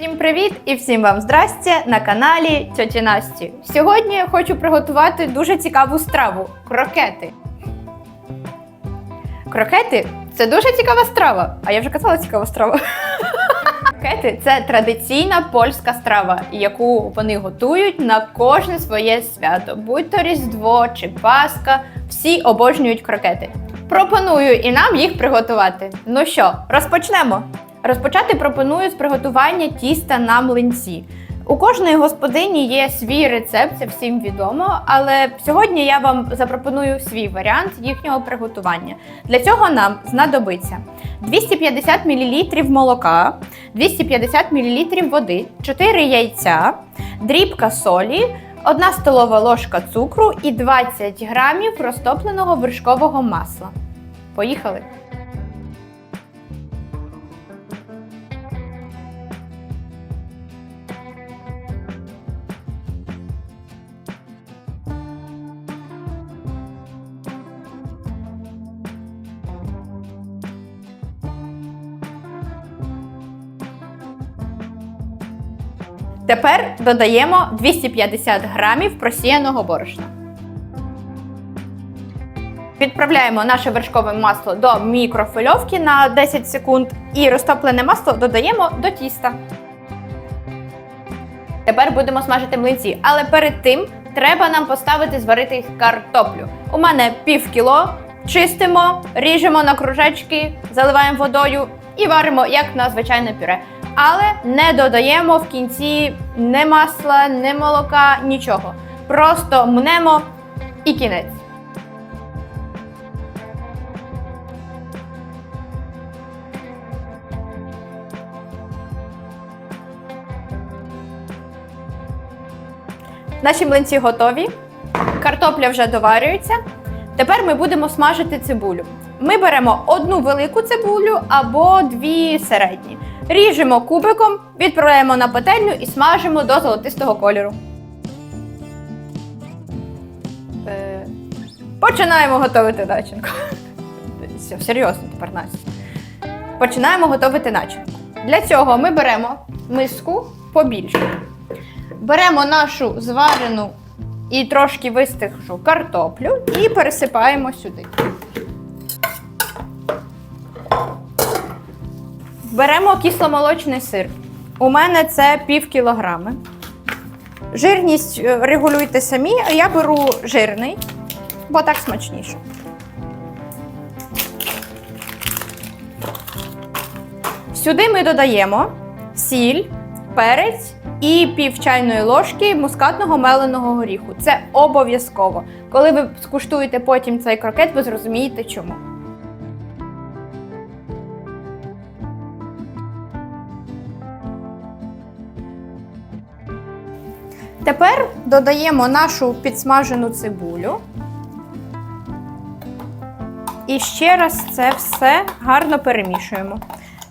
Всім привіт і всім вам здрастя на каналі Тьоті Насті. Сьогодні я хочу приготувати дуже цікаву страву крокети. Крокети це дуже цікава страва. А я вже казала цікава страва. Крокети це традиційна польська страва, яку вони готують на кожне своє свято, будь то Різдво чи Пасха. Всі обожнюють крокети. Пропоную і нам їх приготувати. Ну що, розпочнемо. Розпочати пропоную з приготування тіста на млинці. У кожної господині є свій рецепт, це всім відомо, але сьогодні я вам запропоную свій варіант їхнього приготування. Для цього нам знадобиться 250 мл молока, 250 мл води, 4 яйця, дрібка солі, 1 столова ложка цукру і 20 грамів розтопленого вершкового масла. Поїхали! Тепер додаємо 250 грамів просіяного борошна. Відправляємо наше вершкове масло до мікрофильовки на 10 секунд і розтоплене масло додаємо до тіста. Тепер будемо смажити млинці, але перед тим треба нам поставити зварити картоплю. У мене пів кіло. Чистимо, ріжемо на кружечки, заливаємо водою і варимо як на звичайне пюре. Але не додаємо в кінці ні масла, ні молока, нічого. Просто мнемо і кінець. Наші млинці готові. Картопля вже доварюється. Тепер ми будемо смажити цибулю. Ми беремо одну велику цибулю або дві середні. Ріжемо кубиком, відправляємо на пательню і смажимо до золотистого кольору. Е, Починаємо готувати начинку. Все, серйозно тепер Настя. Починаємо готувати начинку. Для цього ми беремо миску побільше. Беремо нашу зварену і трошки вистигшу картоплю і пересипаємо сюди. Беремо кисломолочний сир. У мене це пів кілограми. Жирність е, регулюйте самі, а я беру жирний, бо так смачніше. Сюди ми додаємо сіль, перець і пів чайної ложки мускатного меленого горіху. Це обов'язково. Коли ви скуштуєте потім цей крокет, ви зрозумієте чому. Тепер додаємо нашу підсмажену цибулю. І ще раз це все гарно перемішуємо.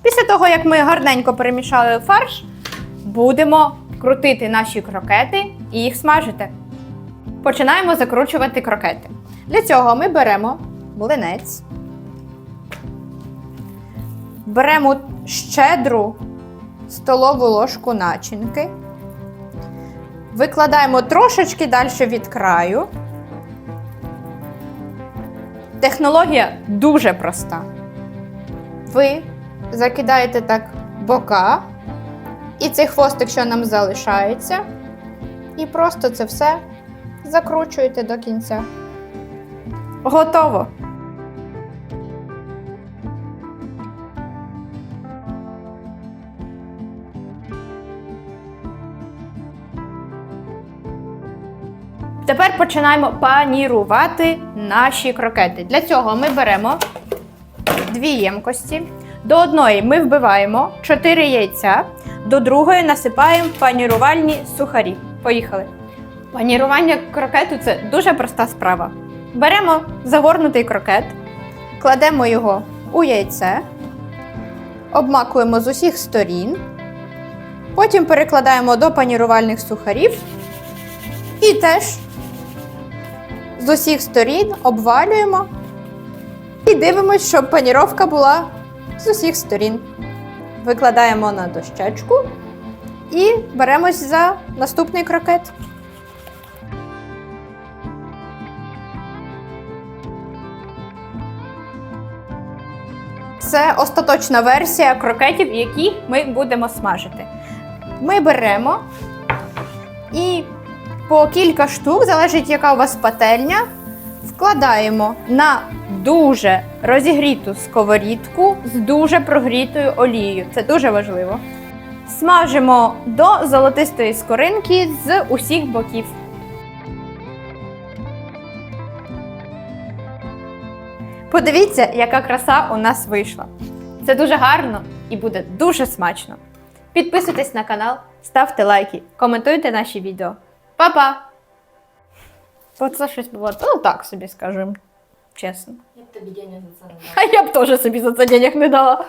Після того, як ми гарненько перемішали фарш, будемо крутити наші крокети і їх смажити. Починаємо закручувати крокети. Для цього ми беремо млинець, беремо щедру столову ложку начинки, викладаємо трошечки далі від краю. Технологія дуже проста. Ви закидаєте так бока, і цей хвостик, що нам залишається, і просто це все закручуєте до кінця. Готово! Тепер починаємо панірувати наші крокети. Для цього ми беремо дві ємкості. До одної ми вбиваємо 4 яйця, до другої насипаємо панірувальні сухарі. Поїхали. Панірування крокету це дуже проста справа. Беремо загорнутий крокет, кладемо його у яйце, обмакуємо з усіх сторін, потім перекладаємо до панірувальних сухарів і теж з усіх сторін обвалюємо і дивимося, щоб паніровка була з усіх сторін. Викладаємо на дощечку І беремось за наступний крокет. Це остаточна версія крокетів, які ми будемо смажити. Ми беремо і по кілька штук, залежить, яка у вас пательня, вкладаємо на дуже розігріту сковорідку з дуже прогрітою олією. Це дуже важливо. Смажимо до золотистої скоринки з усіх боків. Подивіться, яка краса у нас вийшла. Це дуже гарно і буде дуже смачно. Підписуйтесь на канал, ставте лайки, коментуйте наші відео. Па-па! Оце щось було, ну так собі скажемо, чесно. Я б тобі денег за це не дала. А я б теж собі за це денег не дала.